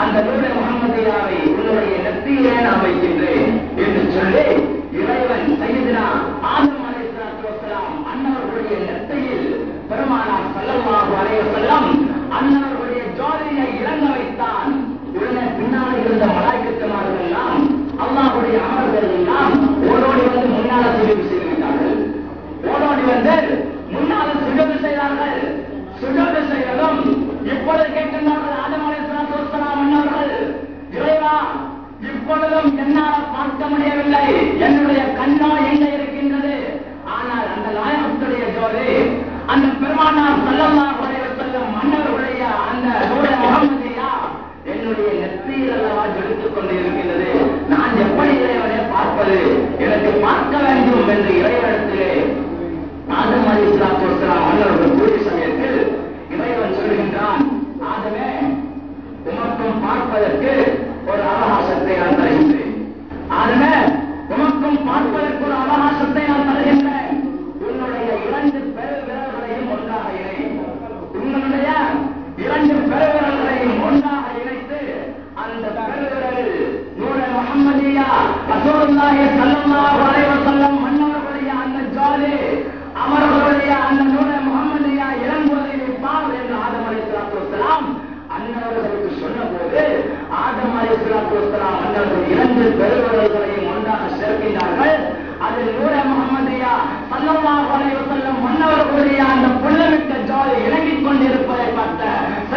அந்த நூலை முகமதியாவை உன்னுடைய நெத்தியிலே நான் வைக்கின்றேன் என்று சொல்லி இறைவன் சைதினா ஆதம் அலைசலாம் அண்ணவர்களுடைய நெத்தையில் பெருமானார் செல்லமாக வரைய செல்லம் அண்ணவர்களுடைய ஜோதியை இறங்க வைத்தான். உடனே பின்னால் இருந்த மலாய்க்கத்தமார்கள் எல்லாம் அல்லாவுடைய அமர்கள் எல்லாம் ஓடோடி வந்து முன்னால சுஜவு செய்து விட்டார்கள் ஓடோடி வந்து முன்னால சுஜவு செய்தார்கள். சுஜவு செய்ததும்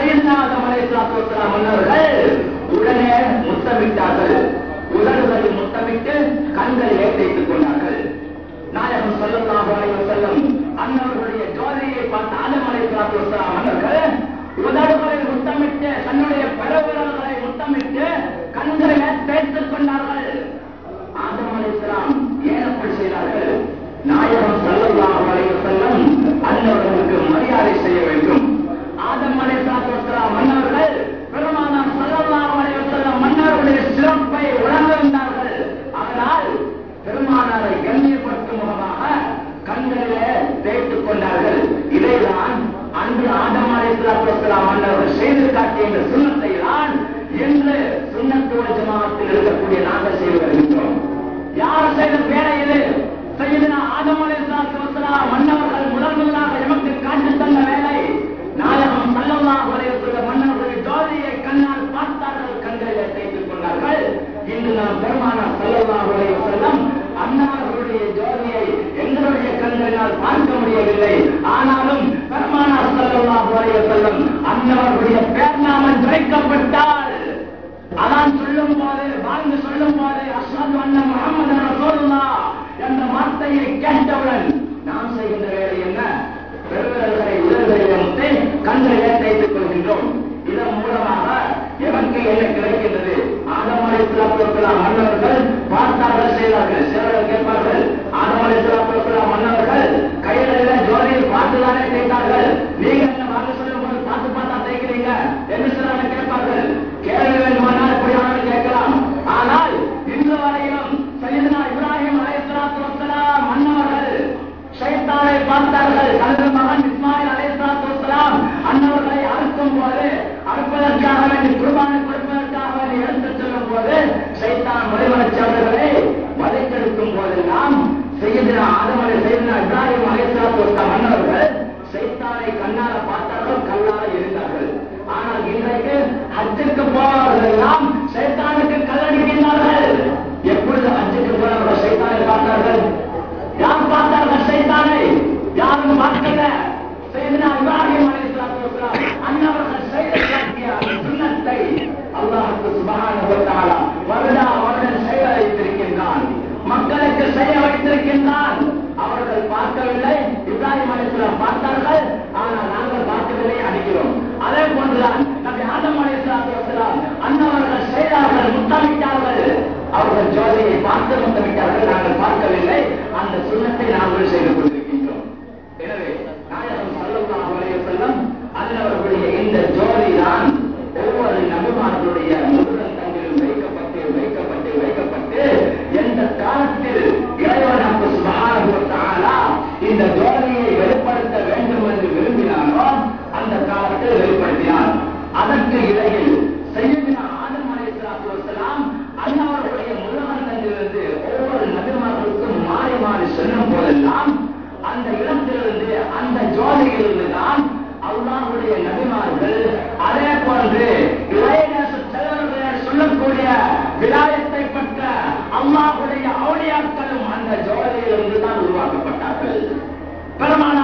நபீர்நாதம் அலையாத்துலாம் முன்னவர்கள் உடனே முத்தமிட்டார்கள் உடலுடன் முத்தமிட்டு கண்களை ஏற்றைத்துக் கொண்டார்கள் நாயகம் சொல்லலாம் செல்லும் அண்ணவர்களுடைய ஜோதியை பார்த்த ஆதம் மன்னர்கள் உதடுகளை முத்தமிட்டு தன்னுடைய பெறவுறவுகளை முத்தமிட்டு கண்களை சேர்த்துக் கொண்டார்கள் ஆதம் அலையாம் செய்தார்கள் நாயகம் சொல்லலாம் செல்லும் அண்ணவர்களுக்கு மரியாதை செய்ய வேண்டும். கேட்டவுடன் நாம் செய்கின்ற வேலை என்ன? பெருவிரல்களை உதவிகளை முத்தை கண்களை தைத்துக் கொள்கின்றோம். இதன் மூலமாக எவனுக்கு என்ன கிடைக்கின்றது? ஆதமலை சிறப்புலாம் மன்னர்கள் பார்த்தார்கள் செய்தார்கள். சிலர்கள் கேட்பார்கள் ஆதமலை சிறப்புலாம் மன்னர்கள் கையில ஜோதியில் பார்த்துதானே செய்துதான் அல்லாஹுடைய நபிமார்கள். அதே போன்று சொல்லக்கூடிய விலாயத்தை பெற்ற அல்லாஹுடைய அவளியாக்களும் அந்த ஜோலையிலிருந்து தான் உருவாக்கப்பட்டார்கள். பெருமான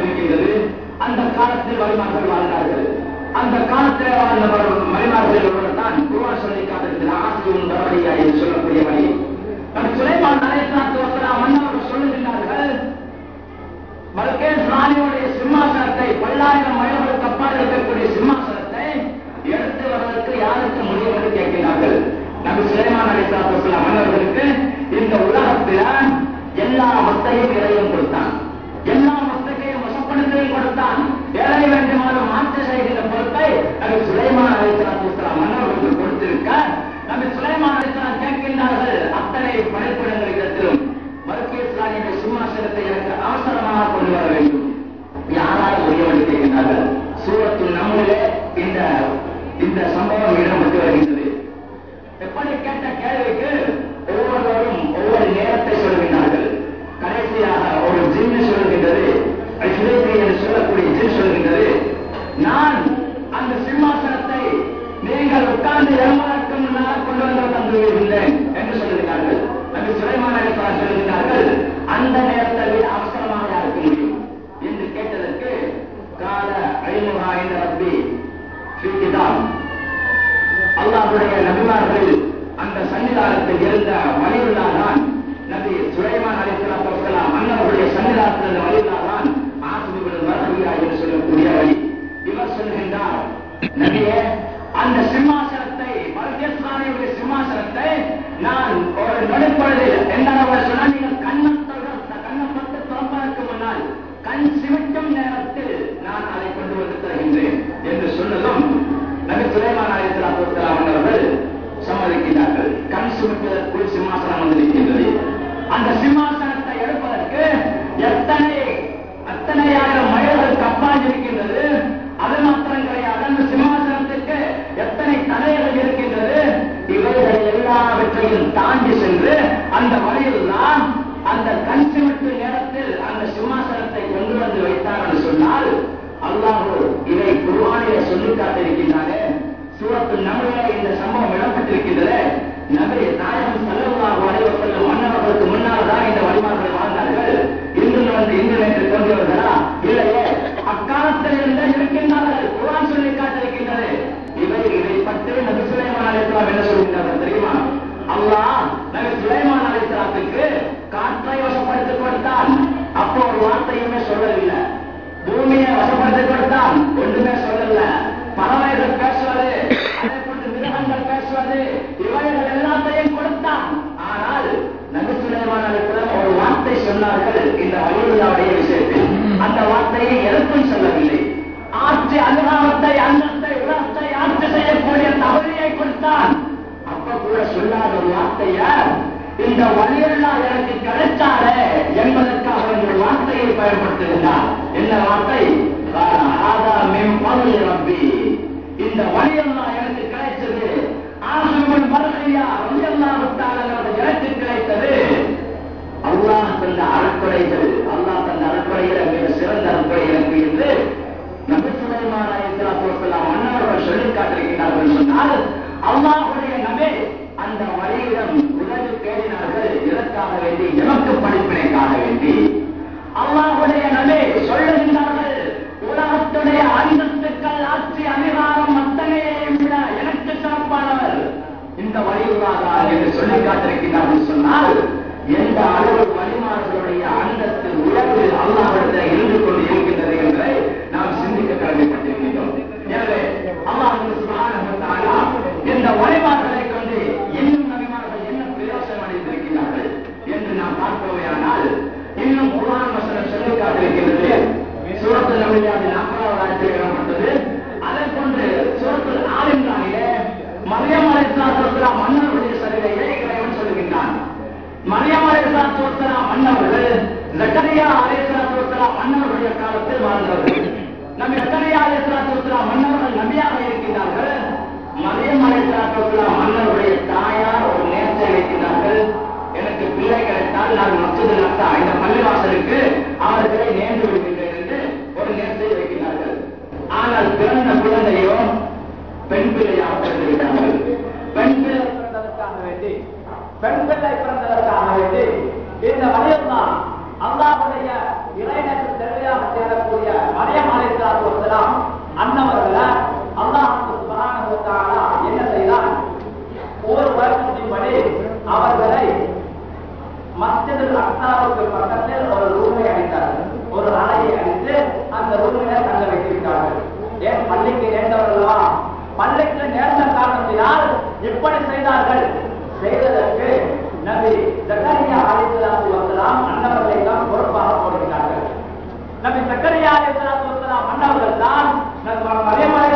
அன்னவருடைய அந்த காலத்தில் வழிமார்கள் வாழ்ந்தார்கள். அந்த காலத்தில் வாழ்ந்தவர் வழிமார்கள் தான் குர்ஆன் சொல்லி காட்டுகிறது ஆசியும் தவறியா என்று சொல்லக்கூடிய வழி நபி சுலைமான் அலைஹிஸ்ஸலாத்து வஸலாம் அன்னவர்கள் சொல்லுகின்றார்கள் பல்கேஸ் ராணியுடைய சிம்மாசனத்தை பல்லாயிரம் மைல்களுக்கு அப்பால் இருக்கக்கூடிய சிம்மாசனத்தை எடுத்து வருவதற்கு யாருக்கு முடியும் என்று கேட்கிறார்கள் நபி சுலைமான் அலைஹிஸ்ஸலாத்து வஸலாம் மன்னர்களுக்கு இந்த உலகத்தில் எல்லா மத்தையும் இறையும் கொடுத்தார் கொடுத்தான் எதை வேண்டுமானும் மாற்று செய்கிற பொறுப்பை நபி சுலைமான் அலைஹிஸ்ஸலாத்து வஸலாம் மன்னர்களுக்கு கொடுத்திருக்க. நபி சுலைமான் அலைஹிஸ்ஸலாம் கேட்கின்றார்கள். அத்தனை படைப்பிடங்களிடத்திலும் மருத்துவ சிம்மாசனத்தை எனக்கு அவசரமாக கொண்டு வர வேண்டும். யாரால் உரியவன் கேட்கின்றார்கள்? சூரத்தில் நம்மளே இந்த இந்த சம்பவம் இடம்பெற்று வருகின்றது. எப்படி கேட்ட நீங்கள் உட்கார்ந்து எழுவதற்கு கொண்டு வந்து தந்து விடுகின்றேன் என்று சொல்லுகிறார்கள் நபி சுலைமான சொல்லுகிறார்கள் அந்த நேரத்தில் அவசரமாக யாருக்கு முடியும் என்று கேட்டதற்கு கால அழிமுகா என்ற ரப்பி ஸ்ரீ அல்லாஹுடைய நபிமார்கள் அந்த சன்னிதானத்தில் இருந்த வலியுள்ளாதான் நபி சுலைமான் அலிஸ்லாம் வசலாம் அன்னவருடைய சன்னிதானத்தில் இருந்த வலியுள்ளாதான் ஆசிரியர்கள் வரக்கூடிய என்று சொல்லக்கூடிய வழி. இவர் சொல்கின்றார் நபியே அந்த சிம்மாசனத்தை பரதேஸ்வரனுடைய சிம்மாசனத்தை நான் ஒரு நடுப்பொழுதில் என்ன சொன்னால் நீங்கள் கண்ணத்தோடு கண்ணப்பட்டு திறப்பதற்கு முன்னால் கண் சிமிட்டும் நேரத்தில் நான் அதை கொண்டு வந்து தருகின்றேன் என்று சொன்னதும் நபி சுலைமான் அலிஸ்லாம் அவர்கள் சம்மதிக்கிறார்கள் கண் சுமிப்பதற்குள் சிம்மாசனம் வந்திருக்கின்றது அந்த சிம்மாசனத்தை எடுப்பதற்கு எத்தனை அத்தனையாயிரம் மயில் இருக்கின்றது அது மாத்திரம் கிடையாது அந்த சிம்மாசனத்திற்கு எத்தனை தலைகள் இருக்கின்றது இவைகளை எல்லாவற்றையும் தாண்டி சென்று அந்த வழியில் தான் அந்த கண் சிமிட்டு நேரத்தில் அந்த சிம்மாசனத்தை கொண்டு வந்து வைத்தார் என்று சொன்னால் அல்லாஹு இதை குருவானிலே சொல்லி காட்டிருக்கின்றாரே சூரத்து நபிலே இந்த சம்பவம் இடம்பெற்றிருக்கின்றது நபி வார்த்தைய இந்த வழியெல்லாம் எனக்கு கிடைச்சாரே என்பதற்காக இந்த வார்த்தையை பயன்படுத்துகின்றார் என்ன வார்த்தை? இந்த வழியெல்லாம் எனக்கு கிடைச்சது ஆசுமன் மறுகையா அல்லாஹ் என்று சொல்லி காட்டிருக்கிறார்கள் சொன்னால் எந்த அளவு வழிமாறுகளுடைய அந்தத்தின் உயர்வு அல்லாஹிடத்தில் இருந்து கொண்டு இருக்கின்றது என்பதை நாம் சிந்திக்க கடமைப்பட்டிருக்கிறோம் எனவே அல்லாஹ் இந்த வழிமாறுகளை கொண்டு இன்னும் நபிமார்கள் என்ன பிரயோசனம் அடைந்திருக்கிறார்கள் என்று நாம் பார்க்கவேயானால் இன்னும் குரான் வசனம் சொல்லி காட்டிருக்கிறது சூரத்தில் நம்முடைய எப்படி செய்தார்கள். செய்ததற்கு நபி ஜக்கரியா அலிசலாத்து வசலாம் அண்ணவர்களை தான் பொறுப்பாக போடுகிறார்கள். நபி ஜக்கரியா அலிசலாத்து வசலாம் அண்ணவர்கள் தான் மரியமலை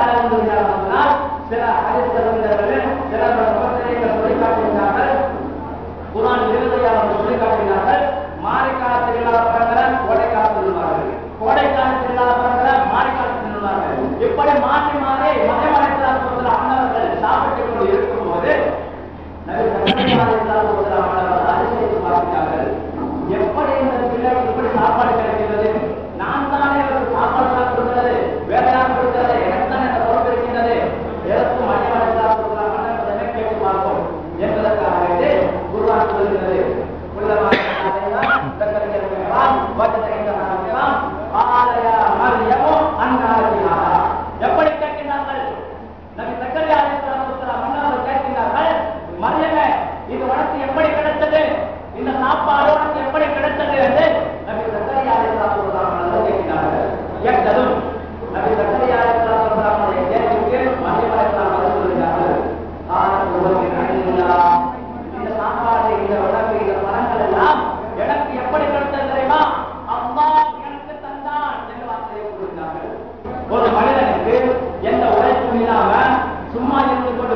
ஆராய்ந்திருக்கிறார் சொன்னால் சில ஹரிசவந்தர்கள் சில பிரபந்தனைகள் சொல்லிக்காட்டுகிறார்கள் குரான் இருபதையாளர் சொல்லிக்காட்டுகிறார்கள் மாலை காலத்தில் இல்லாத இல்லாத படங்களை மாலை காலத்தில் இப்படி மாற்றி மாறி மலை மலைத்தார் போதில் ஆண்டவர்கள் சாப்பிட்டுக் கொண்டு இருக்கும்போது நகர் மலை எப்படி கிடைத்தது இந்த சாப்பாடு உனக்கு எப்படி கிடைத்தது